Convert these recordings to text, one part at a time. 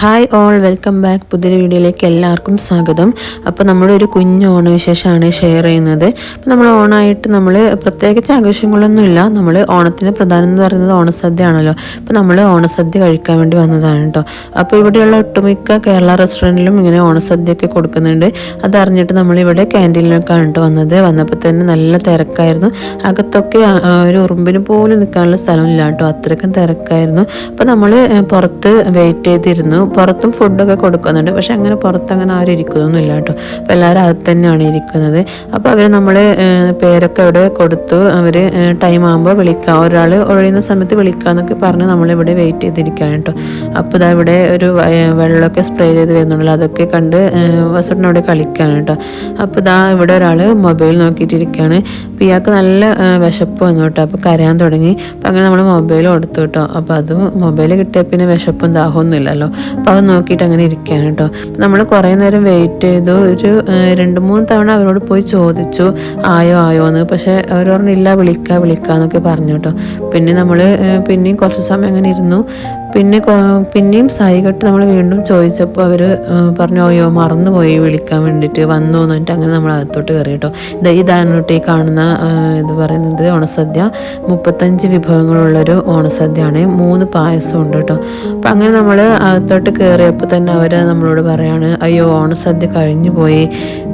Hi all welcome back പുതിയ വീഡിയോയിലേക്ക് എല്ലാവർക്കും സ്വാഗതം. അപ്പോൾ നമ്മുടെ ഒരു കുഞ്ഞ് ഓണവിശേഷമാണ് ഷെയർ ചെയ്യുന്നത്. അപ്പോൾ നമ്മൾ ഓണായിട്ട് നമ്മൾ പ്രത്യേകിച്ച് ആഘോഷങ്ങളൊന്നുമില്ല. നമ്മൾ ഓണത്തിന് പ്രധാനം എന്ന് പറയുന്നത് ഓണസദ്യ ആണല്ലോ അപ്പോൾ നമ്മൾ ഓണസദ്യ കഴിക്കാൻ വേണ്ടി വന്നതാണ് കേട്ടോ അപ്പോൾ ഇവിടെയുള്ള ഒട്ടുമിക്ക കേരള റെസ്റ്റോറന്റിലും ഇങ്ങനെ ഓണസദ്യയൊക്കെ കൊടുക്കുന്നുണ്ട്. അതറിഞ്ഞിട്ട് നമ്മളിവിടെ ക്യാന്റീനിലൊക്കെയാണ് കേട്ടോ വന്നത്. വന്നപ്പോൾ തന്നെ നല്ല തിരക്കായിരുന്നു. അകത്തൊക്കെ ഒരു ഉറുമ്പിന് പോലും നിൽക്കാനുള്ള സ്ഥലമില്ല കേട്ടോ അത്രയ്ക്കും തിരക്കായിരുന്നു. അപ്പോൾ നമ്മൾ പുറത്ത് വെയിറ്റ് ചെയ്തിരുന്നു. പുറത്തും ഫുഡൊക്കെ കൊടുക്കുന്നുണ്ട്. പക്ഷെ അങ്ങനെ പുറത്തങ്ങനെ ആരും ഇരിക്കുന്നൊന്നും ഇല്ല കേട്ടോ. അപ്പോൾ എല്ലാവരും അകത്ത് തന്നെയാണ് ഇരിക്കുന്നത്. അപ്പോൾ അവർ നമ്മൾ പേരൊക്കെ അവിടെ കൊടുത്തു. അവർ ടൈം ആകുമ്പോൾ വിളിക്കുക ഒരാൾ ഒഴിയുന്ന സമയത്ത് വിളിക്കാമെന്നൊക്കെ പറഞ്ഞ് നമ്മളിവിടെ വെയിറ്റ് ചെയ്തിരിക്കുകയാണ് കേട്ടോ. അപ്പോൾ ഇതാ ഇവിടെ ഒരു വെള്ളമൊക്കെ സ്പ്രേ ചെയ്ത് വരുന്നുണ്ടല്ലോ. അതൊക്കെ കണ്ട് വസുട്ടിനോട് കളിക്കുകയാണ് കേട്ടോ. അപ്പോൾ ഇതാ ഇവിടെ ഒരാൾ മൊബൈൽ നോക്കിയിട്ടിരിക്കുകയാണ്. അപ്പോൾ ഇയാൾക്ക് നല്ല വിശപ്പ് വന്നു കേട്ടോ. അപ്പോൾ കരയാൻ തുടങ്ങി. അപ്പോൾ അങ്ങനെ നമ്മൾ മൊബൈൽ കൊടുത്തു കേട്ടോ. അപ്പോൾ അത് മൊബൈൽ കിട്ടിയ പിന്നെ വിശപ്പും ദാഹമൊന്നും ഇല്ലല്ലോ. അപ്പോൾ അത് നോക്കിയിട്ട് അങ്ങനെ ഇരിക്കുകയാണ് കേട്ടോ. നമ്മൾ കുറേ നേരം വെയിറ്റ് ചെയ്തു. ഒരു രണ്ട് മൂന്ന് തവണ അവരോട് പോയി ചോദിച്ചു. ആയോ ആയോ എന്ന്. പക്ഷേ അവർ പറഞ്ഞില്ല വിളിക്കുക വിളിക്കുക എന്നൊക്കെ പറഞ്ഞു കേട്ടോ. പിന്നെ നമ്മൾ പിന്നെയും കുറച്ച് സമയം അങ്ങനെ ഇരുന്നു. പിന്നെ പിന്നെയും സൈകട്ട് നമ്മൾ വീണ്ടും ചോദിച്ചപ്പോൾ അവർ പറഞ്ഞു അയ്യോ മറന്നുപോയി വിളിക്കാൻ വേണ്ടിയിട്ട് വന്നു എന്ന് പറഞ്ഞിട്ട് അങ്ങനെ നമ്മൾ അകത്തോട്ട് കയറി കേട്ടോ. ഇത് ഇതാണ് കേട്ടോ ഈ കാണുന്ന ഇത് പറയുന്നത് ഓണസദ്യ. മുപ്പത്തഞ്ച് വിഭവങ്ങളുള്ളൊരു ഓണസദ്യയാണ്. മൂന്ന് പായസം ഉണ്ട് കേട്ടോ. അപ്പം അങ്ങനെ നമ്മൾ അകത്തോട്ട് കയറിയപ്പോൾ തന്നെ അവർ നമ്മളോട് പറയാണ് അയ്യോ ഓണസദ്യ കഴിഞ്ഞു പോയി.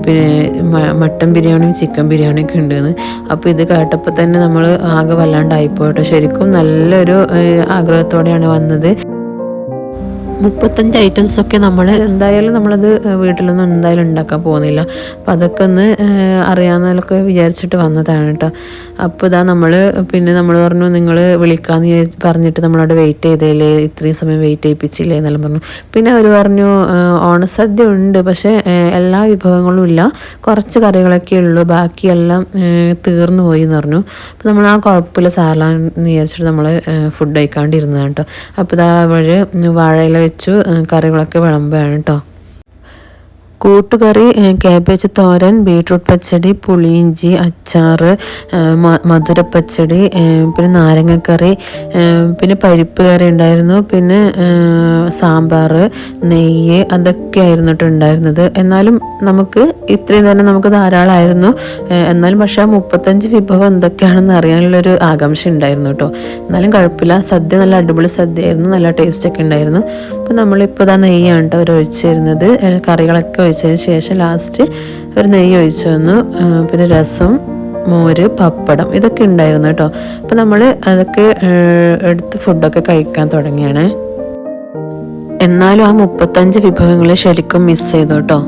പിന്നെ മട്ടൻ ബിരിയാണിയും ചിക്കൻ ബിരിയാണിയും ഒക്കെ ഉണ്ടെന്ന്. അപ്പോൾ ഇത് കേട്ടപ്പോൾ തന്നെ നമ്മൾ ആകെ വല്ലാണ്ടായിപ്പോട്ടോ ശരിക്കും നല്ലൊരു ആഗ്രഹത്തോടെയാണ് വന്നത്. ve മുപ്പത്തഞ്ച് ഐറ്റംസ് ഒക്കെ നമ്മൾ എന്തായാലും നമ്മളത് വീട്ടിലൊന്നും എന്തായാലും ഉണ്ടാക്കാൻ പോകുന്നില്ല. അപ്പം അതൊക്കെ ഒന്ന് അറിയാമെന്നൊക്കെ വിചാരിച്ചിട്ട് വന്നതാണ് കേട്ടോ അപ്പോൾ ഇതാ നമ്മൾ പിന്നെ നമ്മൾ പറഞ്ഞു നിങ്ങൾ വിളിക്കാമെന്ന് പറഞ്ഞിട്ട് നമ്മളവിടെ വെയിറ്റ് ചെയ്തേലേ ഇത്രയും സമയം വെയിറ്റ് ചെയ്യിപ്പിച്ചില്ലേ എന്നെല്ലാം പറഞ്ഞു. പിന്നെ അവർ പറഞ്ഞു ഓണസദ്യ ഉണ്ട് പക്ഷേ എല്ലാ വിഭവങ്ങളും ഇല്ല. കുറച്ച് കറികളൊക്കെ ഉള്ളൂ ബാക്കിയെല്ലാം തീർന്നു പോയി എന്ന് പറഞ്ഞു. അപ്പോൾ നമ്മൾ ആ കുഴപ്പമില്ല സാറിലാന്ന് വിചാരിച്ചിട്ട് നമ്മൾ ഫുഡ് കഴിക്കാണ്ടിരുന്നതാണ് കേട്ടോ അപ്പോൾ ഇതാ വഴി വാഴയില വെച്ചു കറികളൊക്കെ വിളമ്പുകയാണ് കേട്ടോ കൂട്ടുകറി കാബേജ് തോരൻ ബീട്രൂട്ട് പച്ചടി പുളിയിഞ്ചി അച്ചാർ മധുര പച്ചടി പിന്നെ നാരങ്ങക്കറി പിന്നെ പരിപ്പ് കറി ഉണ്ടായിരുന്നു പിന്നെ സാമ്പാർ നെയ്യ് അതൊക്കെ ആയിരുന്നു ഉണ്ടായിരുന്നത്. എന്നാലും നമുക്ക് ഇത്രയും തന്നെ നമുക്ക് ധാരാളമായിരുന്നു എന്നാലും പക്ഷേ ആ മുപ്പത്തഞ്ച് വിഭവം എന്തൊക്കെയാണെന്ന് അറിയാനുള്ളൊരു ആകാംക്ഷ ഉണ്ടായിരുന്നു കേട്ടോ എന്നാലും കുഴപ്പമില്ല. സദ്യ നല്ല അടിപൊളി സദ്യ ആയിരുന്നു നല്ല ടേസ്റ്റ് ഒക്കെ ഉണ്ടായിരുന്നു. അപ്പോൾ നമ്മളിപ്പോൾ ഇതാ നെയ്യാണ് കേട്ടോ അവർ ഒഴിച്ചിരുന്നത് കറികളൊക്കെ ഒഴിച്ചതിന് ശേഷം ലാസ്റ്റ് ഒരു നെയ്യ് ഒഴിച്ചു വന്നു പിന്നെ രസം മോര് പപ്പടം ഇതൊക്കെ ഉണ്ടായിരുന്നു കേട്ടോ. അപ്പം നമ്മൾ അതൊക്കെ എടുത്ത് ഫുഡൊക്കെ കഴിക്കാൻ തുടങ്ങിയാണ്. എന്നാലും ആ മുപ്പത്തഞ്ച് വിഭവങ്ങൾ ശരിക്കും മിസ് ചെയ്തു കേട്ടോ.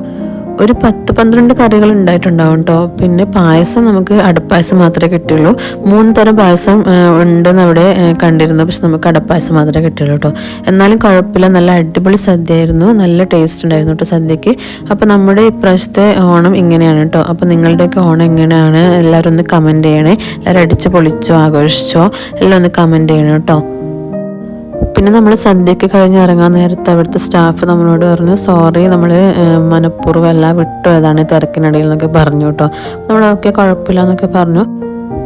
ഒരു പത്ത് പന്ത്രണ്ട് കറികൾ ഉണ്ടായിട്ടുണ്ടാവും കേട്ടോ പിന്നെ പായസം നമുക്ക് അടപ്പായസം മാത്രമേ കിട്ടിയുള്ളൂ. മൂന്ന് തരം പായസം ഉണ്ടെന്ന് അവിടെ കണ്ടിരുന്നു. പക്ഷെ നമുക്ക് അടപ്പായസം മാത്രമേ കിട്ടിയുള്ളൂ കേട്ടോ എന്നാലും കുഴപ്പമില്ല. നല്ല അടിപൊളി സദ്യയായിരുന്നു. നല്ല ടേസ്റ്റ് ഉണ്ടായിരുന്നു കേട്ടോ സദ്യക്ക് അപ്പോൾ നമ്മുടെ ഇപ്രാവശ്യത്തെ ഓണം ഇങ്ങനെയാണ് കേട്ടോ അപ്പോൾ നിങ്ങളുടെയൊക്കെ ഓണം എങ്ങനെയാണ്? എല്ലാവരും ഒന്ന് കമന്റ് ചെയ്യണേ. എല്ലാവരും അടിച്ച് പൊളിച്ചോ ആഘോഷിച്ചോ. എല്ലാം ഒന്ന് കമന്റ് ചെയ്യണം കേട്ടോ പിന്നെ നമ്മൾ സദ്യയൊക്കെ കഴിഞ്ഞ് ഇറങ്ങാൻ നേരത്ത് അവിടുത്തെ സ്റ്റാഫ് നമ്മളോട് പറഞ്ഞു സോറി നമ്മൾ മനഃപൂർവം എല്ലാം വിട്ടു ഏതാണ് തിരക്കിനിടയിൽ എന്നൊക്കെ പറഞ്ഞു കേട്ടോ നമ്മളൊക്കെ കുഴപ്പമില്ല എന്നൊക്കെ പറഞ്ഞു.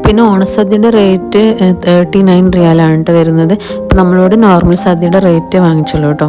പിന്നെ ഓണസദ്യയുടെ റേറ്റ് തേർട്ടി നയൻ റിയാലാണ് വരുന്നത്. നമ്മളോട് നോർമൽ സദ്യയുടെ റേറ്റ് വാങ്ങിച്ചുള്ളൂ കേട്ടോ